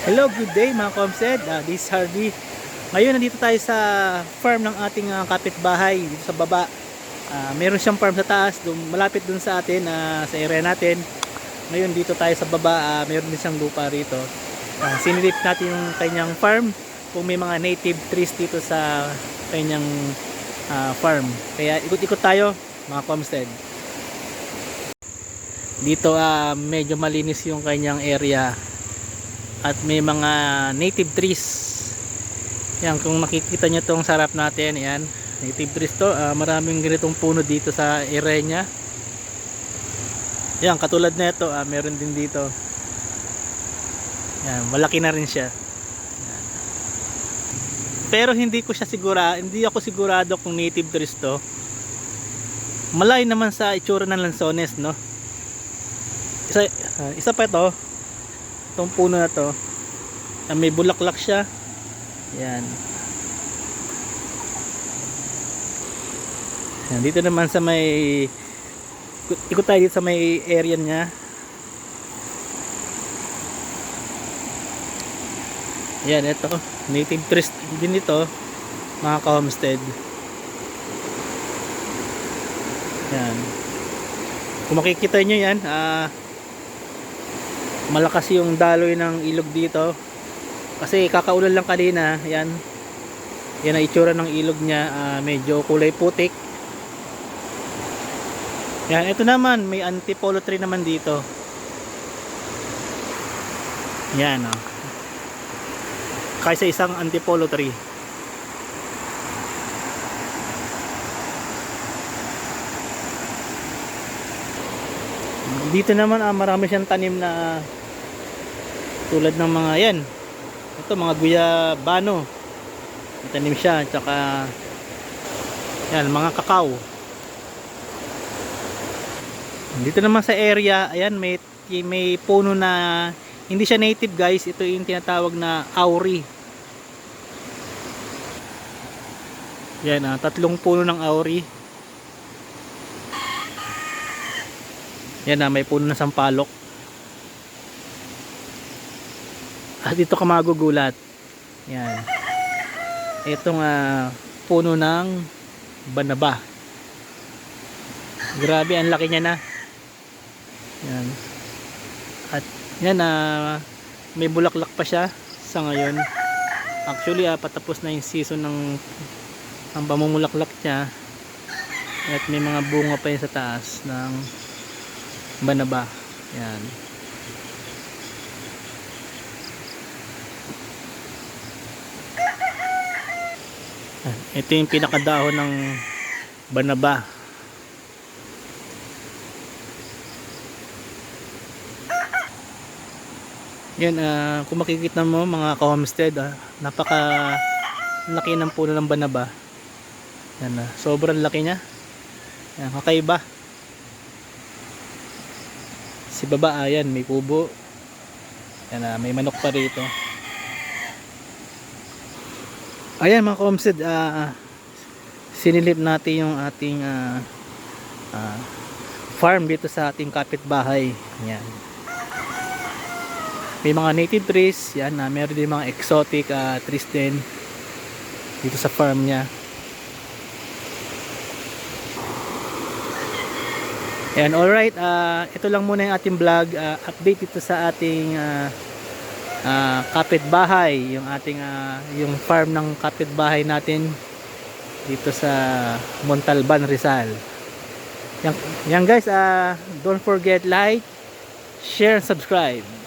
Hello, good day mga Comsed. Uh, this is Harvey. Ngayon nandito tayo sa farm ng ating uh, kapitbahay dito sa baba. Ah, meron siyang farm sa taas, dun, malapit dun sa atin, ah, sa area natin. Ngayon dito tayo sa baba, ah, meron din siyang lupa rito. Uh, sinilip natin yung kanyang farm kung may mga native trees dito sa kanyang ah, farm. Kaya ikot-ikot tayo mga Comsted. Dito ah, medyo malinis yung kanyang area at may mga native trees. Yan kung makikita nyo tong sarap natin yan. Native trees to. Ah, maraming ganitong puno dito sa area nya yan katulad na ito ah, meron din dito. Yan malaki na rin siya. Pero hindi ko siya sigura hindi ako sigurado kung native trees to. Malay naman sa itsura ng lansones no? Isa, ah, isa pa ito itong puno na to na may bulaklak siya. Yan. Yan dito naman sa may ikot tayo dito sa may area niya. Yan ito. Native trees din ito mga ka-homestead. Yan. Kung makikita nyo yan ah malakas yung daloy ng ilog dito. Kasi kakaulan lang kanina yan. Yan ang itsura ng ilog niya ah, medyo kulay putik. Yan ito naman may antipolo tree naman dito. Yan oh. kaysa isang antipolo tree. Dito naman ah, marami siyang tanim na tulad ng mga yan. Ito mga guyabano may tanim siya tsaka yan mga kakao. Dito naman sa area ayan may may puno na hindi siya native guys. Ito yung tinatawag na auri. Yan ah, tatlong puno ng auri. Yan na may puno na sampalok at dito ka magugulat. Yan. Itong ah, puno ng banaba. Grabe ang laki niya na. Yan. At yan na may bulaklak pa siya sa ngayon. Actually ah, patapos na yung season ng ang pamumulaklak niya. At may mga bunga pa yun sa taas ng banaba. Yan ito yung pinakadahon ng banaba. Yan ah, kung makikita mo mga ka-homestead ah, napaka laki ng puno ng banaba. Yan ah, sobrang laki niya. Yan, kakaiba. Si baba ayan may kubo. Yan ah, may manok pa rito ayan mga komsid ah, sinilip natin yung ating ah, ah, farm dito sa ating kapitbahay. Yan may mga native trees yan na meron din mga exotic ah, trees din dito sa farm niya. Ayan, alright, ah ito lang muna yung ating vlog, ah, update ito sa ating ah, ah, kapitbahay, yung ating ah, yung farm ng kapitbahay natin dito sa Montalban, Rizal. Yan, yan guys, ah don't forget like, share subscribe.